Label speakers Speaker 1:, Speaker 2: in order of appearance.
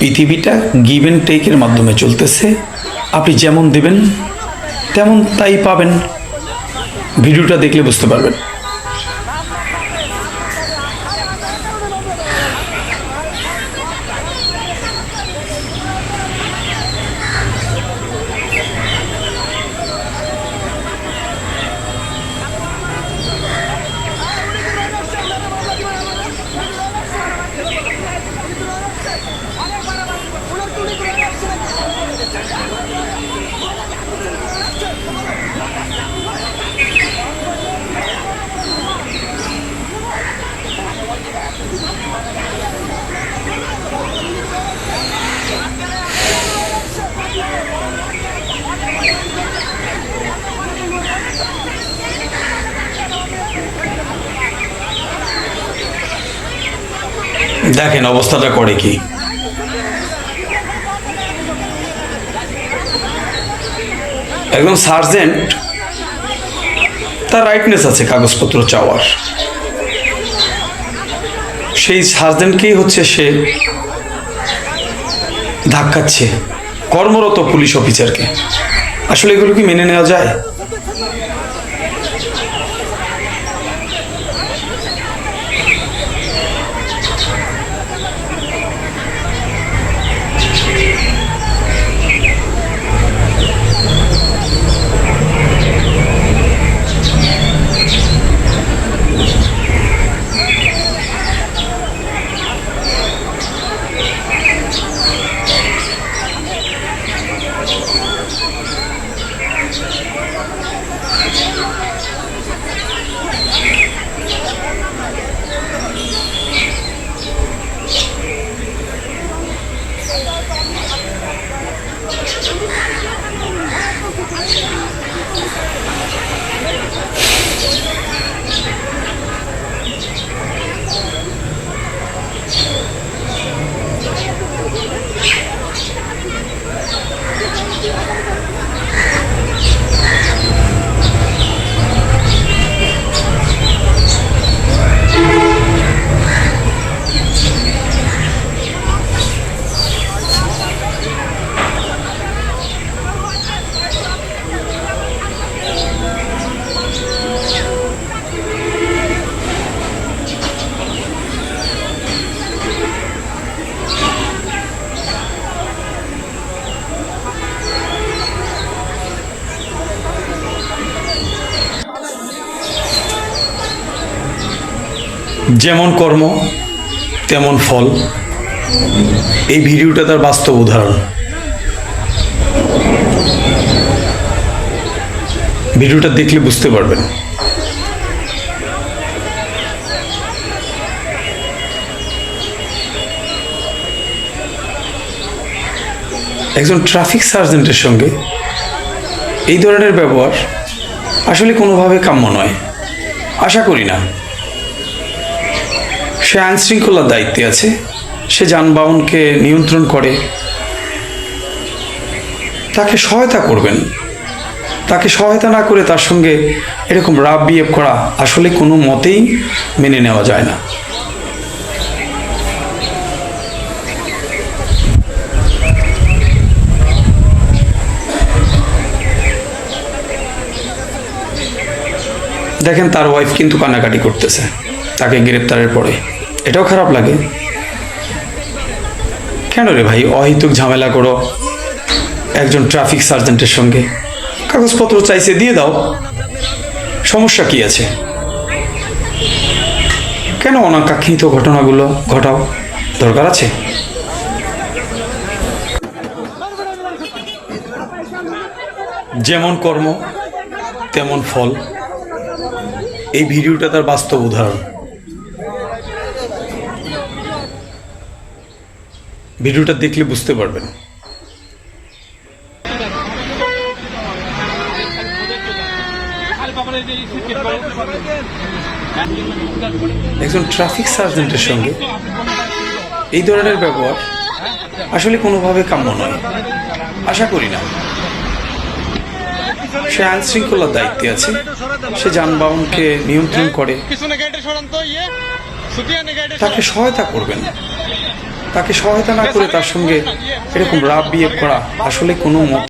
Speaker 1: পৃথিবীটা give and টেকের মাধ্যমে চলতেছে। আপনি যেমন দেবেন, তেমন তাই পাবেন। ভিডিওটা দেখলে বুঝতে পারবেন। দেখেন অবস্থাটা করে কি। একদম সার্জেন্ট, তার রাইটনেস আছে কাগজপত্র চাওয়ার। সেই সার্জেন্টকেই হচ্ছে সে ধাক্কাচ্ছে কর্মরত পুলিশ অফিসারকে। আসলে এগুলো কি মেনে নেওয়া যায়? Yeah. যেমন কর্ম, তেমন ফল। এই ভিডিওটা তার বাস্তব উদাহরণ। ভিডিওটা দেখলে বুঝতে পারবেন। একজন ট্রাফিক সার্জেন্টের সঙ্গে এই ধরনের ব্যবহার আসলে কোনোভাবে কাম্য নয়। আশা করি না। সে আইন শৃঙ্খলার দায়িত্বে আছে। সে যানবাহনকে নিয়ন্ত্রণ করে। তাকে সহায়তা করবেন। তাকে সহায়তা না করে তার সঙ্গে এরকম রাব বিহেভ করা আসলে কোনো মতেই মেনে নেওয়া যায় না। দেখেন তার ওয়াইফ কিন্তু কান্নাকাটি করতেছে। তাকে গ্রেপ্তারের পরে। এটাও খারাপ লাগে। কেন রে ভাই? অহেতুক ঝামেলা করো। একজন ট্রাফিক সার্জেন্টের সঙ্গে। কাগজপত্র চাইছে, দিয়ে দাও। সমস্যা কি আছে? কেন অনাকাঙ্ক্ষিত ঘটনাগুলো ঘটাও? দরকার আছে? যেমন কর্ম, তেমন ফল। এই ভিডিওটা তার বাস্তব উদাহরণ। ভিডিওটা দেখলে বুঝতে পারবেন। একজন ট্রাফিক সার্জেন্টের সঙ্গে এই ধরনের ব্যবহার আসলে কোনোভাবে কাম্য নয়। আশা করি না। সে আইন শৃঙ্খলার দায়িত্বে আছে। সে যানবাহনকে নিয়ন্ত্রণ করে।
Speaker 2: ইয়ে।
Speaker 1: তাকে সহায়তা করবেন। তাকে সহায়তা না করে তার সঙ্গে এরকম রাব বিয়ে করা আসলে কোনো